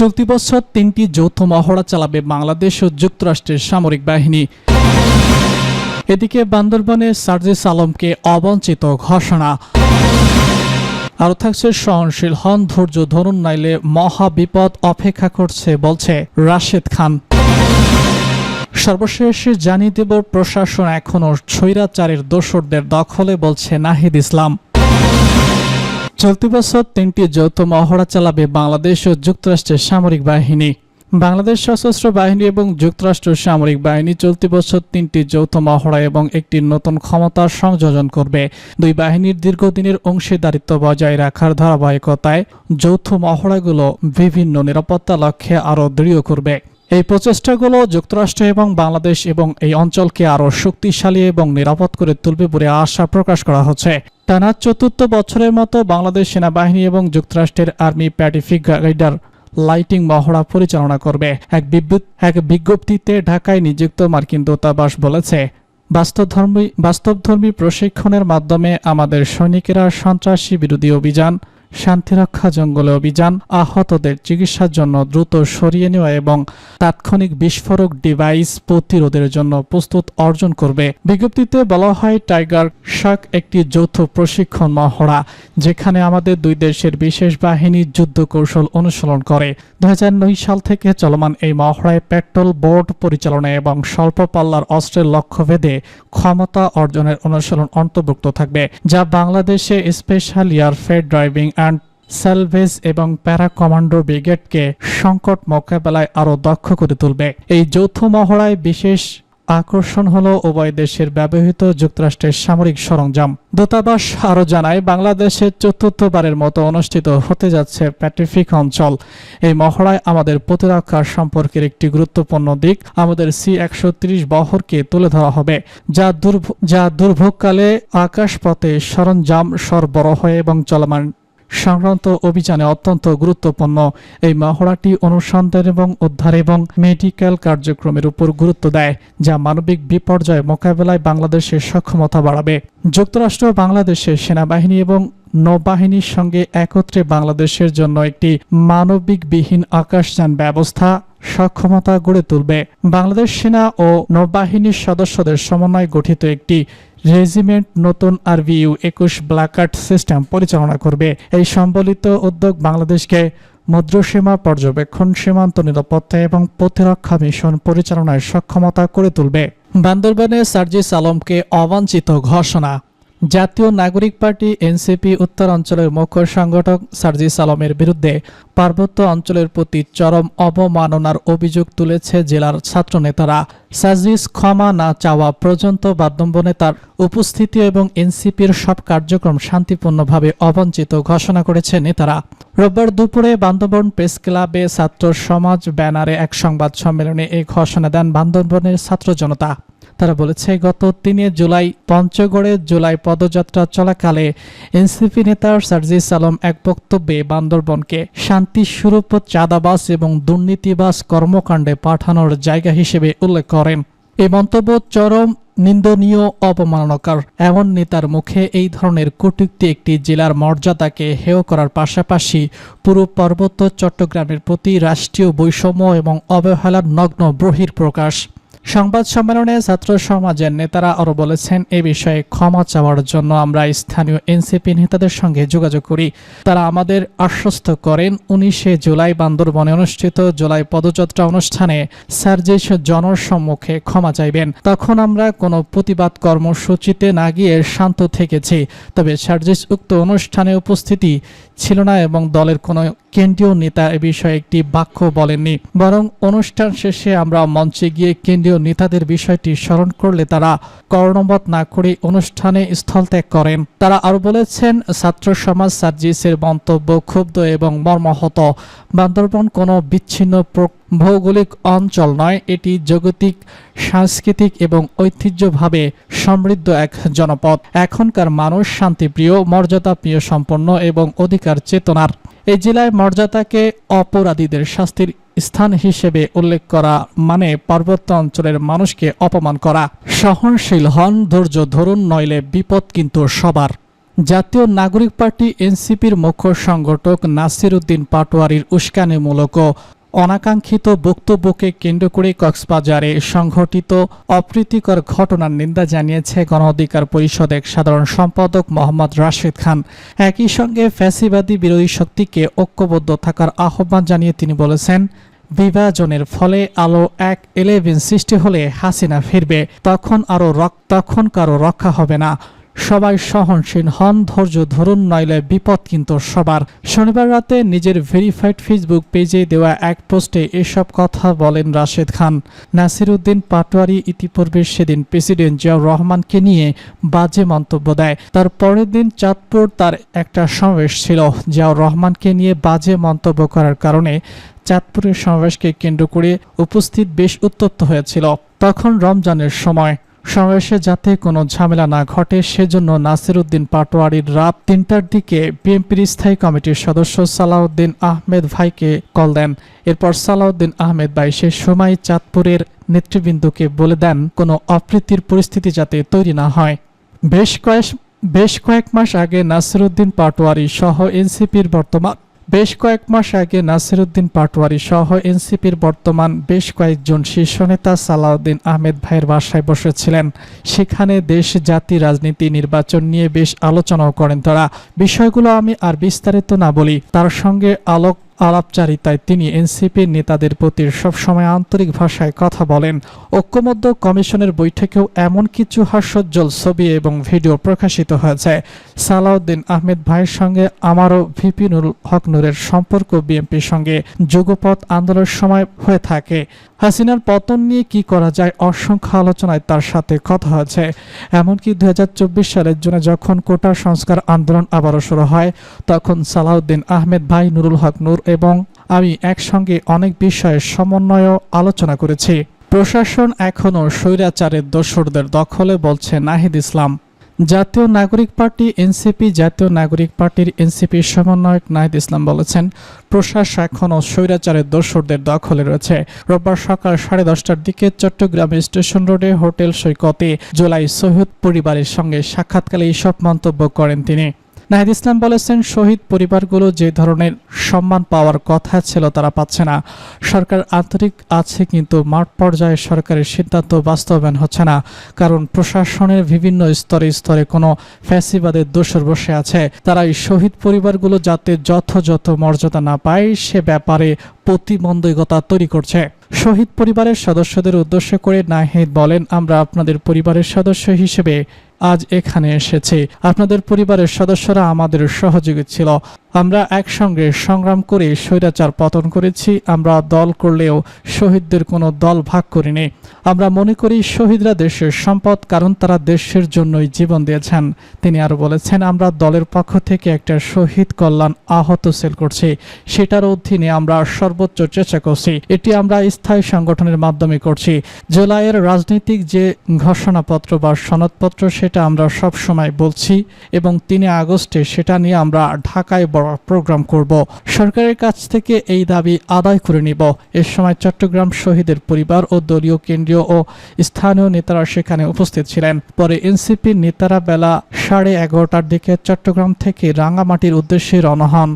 চলতি বছর তিনটি যৌথ মহড়া চালাবে বাংলাদেশ ও যুক্তরাষ্ট্রের সামরিক বাহিনী। এদিকে বান্দরবানে সার্জিস আলমকে অবঞ্চিত ঘোষণা। আরও থাকছে সহনশীল হন, ধৈর্য ধরুন, নাইলে মহা বিপদ অপেক্ষা করছে, বলছে রাশেদ খান। সর্বশেষ জানিয়ে দেব, প্রশাসন এখনও স্বৈরাচারের দোসরদের দখলে, বলছে নাহিদ ইসলাম। চলতি বছর তিনটি যৌথ মহড়া চালাবে বাংলাদেশ ও যুক্তরাষ্ট্রের সামরিক বাহিনী। বাংলাদেশ সশস্ত্র বাহিনী এবং যুক্তরাষ্ট্র সামরিক বাহিনী চলতি বছর তিনটি যৌথ মহড়া এবং একটি নতুন ক্ষমতার সংযোজন করবে। দুই বাহিনীর দীর্ঘদিনের অংশীদারিত্ব বজায় রাখার ধারাবাহিকতায় যৌথ মহড়াগুলো বিভিন্ন নিরাপত্তা লক্ষ্যে আরও দৃঢ় করবে। এই প্রচেষ্টাগুলো যুক্তরাষ্ট্র এবং বাংলাদেশ এবং এই অঞ্চলকে আরও শক্তিশালী এবং নিরাপদ করে তুলবে বলে আশা প্রকাশ করা হচ্ছে। টানা চতুর্থ বছরের মতো বাংলাদেশ সেনাবাহিনী এবং যুক্তরাষ্ট্রের আর্মি প্যাটিফিক গাইডার লাইটিং মহড়া পরিচালনা করবে। এক বিদ্যুৎ এক বিজ্ঞপ্তিতে ঢাকায় নিযুক্ত মার্কিন দূতাবাস বলেছে, বাস্তবধর্মী বাস্তবধর্মী প্রশিক্ষণের মাধ্যমে আমাদের সৈনিকেরা সন্ত্রাসী বিরোধী অভিযান শান্তিরক্ষা জঙ্গলে অভিযান আহতদের চিকিৎসার জন্য দ্রুত সরিয়ে নেওয়া এবং তাৎক্ষণিক বিস্ফোরক ডিভাইস প্রতিরোধের জন্য প্রস্তুত অর্জন করবে। বিজ্ঞপ্তিতে বলা হয়, টাইগার শাক একটি যৌথ প্রশিক্ষণ মহড়া, যেখানে আমাদের দুই দেশের বিশেষ বাহিনী যুদ্ধ কৌশল অনুসরণ করে। দু হাজার নয় সাল থেকে চলমান এই মহড়ায় পেট্রোল বোর্ড পরিচালনা এবং স্বল্প পাল্লার অস্ত্রের লক্ষ্যভেদে ক্ষমতা অর্জনের অনুসরণ অন্তর্ভুক্ত থাকবে, যা বাংলাদেশে স্পেশাল এয়ারফেয়ার ড্রাইভিং অ্যান্ড স্যালভেজ এবং প্যারা কমান্ডো ব্রিগেডকে সংকট মোকাবেলায় আরও দক্ষ করে তুলবে। এই যৌথ মহড়ায় বিশেষ আকর্ষণ হল উভয় দেশের ব্যবহৃত যুক্তরাষ্ট্রের সামরিক সরঞ্জাম। দূতাবাস আরও জানায়, বাংলাদেশের চতুর্থবারের মতো অনুষ্ঠিত হতে যাচ্ছে প্যাটিফিক অঞ্চল। এই মহড়ায় আমাদের প্রতিরক্ষা সম্পর্কের একটি গুরুত্বপূর্ণ দিক আমাদের সি একশো ত্রিশ বহরকে তুলে ধরা হবে। যা যা দুর্ভোগকালে আকাশপথে সরঞ্জাম সরবরাহ এবং চলমান সংক্রান্ত অভিযানে অত্যন্ত গুরুত্বপূর্ণ। এই মহড়াটি অনুসন্ধান এবং উদ্ধার এবং মেডিকেল কার্যক্রমের উপর গুরুত্ব দেয়, যা মানবিক বিপর্যয় মোকাবেলায় বাংলাদেশের সক্ষমতা বাড়াবে। যুক্তরাষ্ট্র, বাংলাদেশের সেনাবাহিনী এবং নৌবাহিনীর সঙ্গে একত্রে বাংলাদেশের জন্য একটি মানবিকবিহীন আকাশযান ব্যবস্থা সক্ষমতা গড়ে তুলবে। বাংলাদেশ সেনা ও নৌবাহিনীর সদস্যদের সমন্বয়ে গঠিত একটি রেজিমেন্ট নতুন আরভিইউ একুশ ব্ল্যাকার্ট সিস্টেম পরিচালনা করবে। এই সম্বলিত উদ্যোগ বাংলাদেশকে মুদ্রসীমা পর্যবেক্ষণ, সীমান্ত নিরাপত্তা এবং প্রতিরক্ষা মিশন পরিচালনায় সক্ষমতা করে তুলবে। বান্দরবানে সার্জিস আলমকে অবাঞ্ছিত ঘোষণা। জাতীয় নাগরিক পার্টি এনসিপি উত্তর অঞ্চলের মুখ্য সংগঠক সার্জিস আলমের বিরুদ্ধে পার্বত্য অঞ্চলের প্রতি চরম অবমাননার অভিযোগ তুলেছে জেলার ছাত্রনেতারা। সার্জিস ক্ষমা না চাওয়া পর্যন্ত বাদ্যম্বনে তার উপস্থিতি এবং এনসিপির সব কার্যক্রম শান্তিপূর্ণভাবে অবঞ্চিত ঘোষণা করেছে নেতারা। রোববার দুপুরে বান্দরবন প্রেস ক্লাবে ছাত্র সমাজ ব্যানারে এক সংবাদ সম্মেলনে এই ঘোষণা দেন বান্দরবনের ছাত্র জনতা। তারা বলেছে, গত তিনে জুলাই পঞ্চগড়ে জুলাই পদযাত্রা চলাকালে এনসিপি নেতা সার্জিস আলম এক বক্তব্যে বান্দরবনকে শান্তি স্বরূপ চাঁদাবাস এবং দুর্নীতিবাস কর্মকাণ্ডে পাঠানোর জায়গা হিসেবে উল্লেখ করেন। এই মন্তব্য চরম নিন্দনীয়, অপমাননাকর। এমন নেতার মুখে এই ধরনের কটুক্তি একটি জেলার মর্যাদাকে হেয় করার পাশাপাশি পুরো পার্বত্য চট্টগ্রামের প্রতি রাষ্ট্রীয় বৈষম্য এবং অবহেলার নগ্ন ব্রহির প্রকাশ। সংবাদ সম্মেলনে ছাত্র সমাজের নেতারা আরও বলেছেন, এ বিষয়ে ক্ষমা চাওয়ার জন্য আমরা স্থানীয় এনসিপি নেতাদের সঙ্গে যোগাযোগ করি। তারা আমাদের আশ্বস্ত করেন, উনিশে জুলাই বান্দরবনে অনুষ্ঠিত জুলাই পদযাত্রা অনুষ্ঠানে সার্জিস জনসম্মুখে ক্ষমা চাইবেন। তখন আমরা কোনো প্রতিবাদ কর্মসূচিতে না গিয়ে শান্ত থেকেছি, তবে সার্জিস উক্ত অনুষ্ঠানে উপস্থিতি ছিল না এবং দলের কোনো কেন্দ্রীয় নেতা এ বিষয়ে একটি বাক্য বলেননি। বরং অনুষ্ঠান শেষে আমরা মঞ্চে গিয়ে কেন্দ্রীয় নেতাদের বিষয়টি স্মরণ করলে তারা কর্ণবত না করে অনুষ্ঠানে স্থলত্যাগ করেন। তারা আরও বলেছেন, ছাত্র সমাজ সার্জিসের মন্তব্য ক্ষুব্ধ এবং মর্মাহত। বান্দরবন কোনো বিচ্ছিন্ন ভৌগোলিক অঞ্চল নয়, এটি জাগতিক, সাংস্কৃতিক এবং ঐতিহ্যভাবে সমৃদ্ধ এক জনপদ। এখনকার মানুষ শান্তিপ্রিয়, মর্যাদাপ্রিয়, সম্পন্ন এবং অধিকার চেতনার এই জেলায় মর্যাদাকে অপরাধীদের শাস্তির স্থান হিসেবে উল্লেখ করা মানে পার্বত্য অঞ্চলের মানুষকে অপমান করা। সহনশীল হন, ধৈর্য ধরুন, নইলে বিপদ কিন্তু সবার। জাতীয় নাগরিক পার্টি এনসিপির মুখ্য সংগঠক নাসির উদ্দিন পাটোয়ারির উস্কানিমূলক অনাকাঙ্ক্ষিত বক্তব্যকে কেন্দ্র করে কক্সবাজারে সংঘটিত অপ্রীতিকর ঘটনার নিন্দা জানিয়েছে গণ অধিকার পরিষদের সাধারণ সম্পাদক মোহাম্মদ রাশেদ খান। একই সঙ্গে ফ্যাসিবাদী বিরোধী শক্তিকে ঐক্যবদ্ধ থাকার আহ্বান জানিয়ে তিনি বলেছেন, বিভাজনের ফলে আলো এক ইলেভেন সৃষ্টি হলে হাসিনা ফিরবে, তখন আরও তখন কারও রক্ষা হবে না। সবাই সহনশীল হন, ধৈর্য ধরুন, নইলে বিপদ কিন্তু সবার। শনিবার রাতে নিজের ভেরিফাইড ফেসবুক পেজে দেওয়া এক পোস্টে এসব কথা বলেন রাশেদ খান। নাসিরুদ্দিন পাটোয়ারি ইতিপূর্বে সেদিন প্রেসিডেন্ট জিয়াউর রহমানকে নিয়ে বাজে মন্তব্য দেয়। তার পরের দিন চাঁদপুর তার একটা সমাবেশ ছিল। জিয়াউর রহমানকে নিয়ে বাজে মন্তব্য করার কারণে চাঁদপুরের সমাবেশকে কেন্দ্র করে উপস্থিত বেশ উত্তপ্ত হয়েছিল। তখন রমজানের সময় সমাবেশে যাতে কোনো ঝামেলা না ঘটে, সেজন্য নাসিরুদ্দিন পাটোয়ারির রাত তিনটার দিকে বিএনপির স্থায়ী কমিটির সদস্য সালাউদ্দিন আহমেদ ভাইকে কল দেন। এরপর সালাউদ্দিন আহমেদ ভাই সে সময় চাঁদপুরের নেতৃবৃন্দকে বলে দেন, কোনো অপ্রীতির পরিস্থিতি যাতে তৈরি না হয়। বেশ কয়েক বেশ কয়েক মাস আগে নাসিরুদ্দিন পাটোয়ারি সহ এনসিপির বর্তমান বেশ কয়েক মাস আগে নাসিরুদ্দিন পাটোয়ারি সহ এনসিপির বর্তমান বেশ কয়েকজন শীর্ষ নেতা সালাউদ্দিন আহমেদ ভাইয়ের বাসায় বসেছিলেন। সেখানে দেশ, জাতি, রাজনীতি, নির্বাচন নিয়ে বেশ আলোচনাও করেন তারা। বিষয়গুলো আমি আর বিস্তারিত না বলি। তার সঙ্গে আলোক আলাপচারিতায় তিনি এনসিপি নেতাদের প্রতি সবসময় আন্তরিক ভাষায় কথা বলেন। ঐক্যমধ্য কমিশনের বৈঠকেও এমন কিছু হাস্যোজ্জ্বল ছবি এবং ভিডিও প্রকাশিত হয়েছে। সালাউদ্দিন আহমেদ ভাইয়ের সঙ্গে আমারও ভিপি নুরুল হক নূরের সম্পর্ক বিএনপির সঙ্গে যুগপথ আন্দোলনের সময় হয়ে থাকে। হাসিনার পতন নিয়ে কি করা যায় অসংখ্য আলোচনায় তার সাথে কথা হয়েছে। এমনকি দু হাজার চব্বিশ সালের জন্য যখন কোটা সংস্কার আন্দোলন আবারও শুরু হয়, তখন সালাউদ্দিন আহমেদ ভাই নুরুল হক নূর এবং আমি একসঙ্গে অনেক বিষয়ে সমন্বয় আলোচনা করেছি। প্রশাসন এখনও স্বৈরাচারের দোসরদের দখলে বলছে নাহিদ ইসলাম। জাতীয় নাগরিক পার্টি এনসিপি, জাতীয় নাগরিক পার্টির এনসিপির সমন্বয়ক নাহিদ ইসলাম বলেছেন, প্রশাসন এখনও স্বৈরাচারের দোসরদের দখলে রয়েছে। রোববার সকাল সাড়ে দশটার দিকে চট্টগ্রাম স্টেশন রোডে হোটেল সৈকতে জুলাই সৈয়দ পরিবারের সঙ্গে সাক্ষাৎকালে এইসব মন্তব্য করেন তিনি। নাহিদ ইসলাম বলেছেন, শহীদ পরিবারগুলো যে ধরনের সম্মান পাওয়ার কথা ছিল তারা পাচ্ছে না। সরকার আন্তরিক আছে কিন্তু মাঠ পর্যায়ে সরকারের সিদ্ধান্ত বাস্তবায়ন হচ্ছে না। কারণ প্রশাসনের বিভিন্ন স্তরে স্তরে কোনো ফ্যাসিবাদের দোষর বসে আছে। তারা এই শহীদ পরিবারগুলো যাতে যথাযথ মর্যাদা না পায়, সে ব্যাপারে প্রতিবন্ধকতা তৈরি করছে। শহীদ পরিবারের সদস্যদের উদ্দেশ্য করে নাহিদ বলেন, আমরা আপনাদের পরিবারের সদস্য হিসেবে আজ এখানে এসেছি। আপনাদের পরিবারের সদস্যরা আমাদের সহযোগী ছিল। আমরা একসঙ্গে সংগ্রাম করে স্বৈরাচার পতন করেছি, আমরা দল করলেও শহীদদের কোনো দল ভাগ করিনি। আমরা মনে করি শহীদরা দেশের সম্পদ, কারণ তারা দেশের জন্যই জীবন দিয়েছেন। তিনি আরও বলেছেন, আমরা দলের পক্ষ থেকে একটা শহীদ কল্যাণ আহত সেল করছি। সেটার অধীনে আমরা সর্বোচ্চ চেষ্টা করছি। এটি আমরা স্থায়ী সংগঠনের মাধ্যমে করছি। জুলাইয়ের রাজনৈতিক যে ঘোষণাপত্র বা সনদপত্র, সেটা আমরা সব সময় বলছি এবং তিন আগস্টে সেটা নিয়ে আমরা ঢাকায় বড় প্রোগ্রাম করব। সরকারের কাছ থেকে এই দাবি আদায় করে নিব। এ সময় চট্টগ্রাম শহীদের পরিবার ও দলীয় কেন্দ্রীয় ও স্থানীয় নেতারা সেখানে উপস্থিত ছিলেন। পরে এনসিপির নেতারা বেলা সাড়ে এগারোটার দিকে চট্টগ্রাম থেকে রাঙামাটির উদ্দেশ্যে রওনা হন।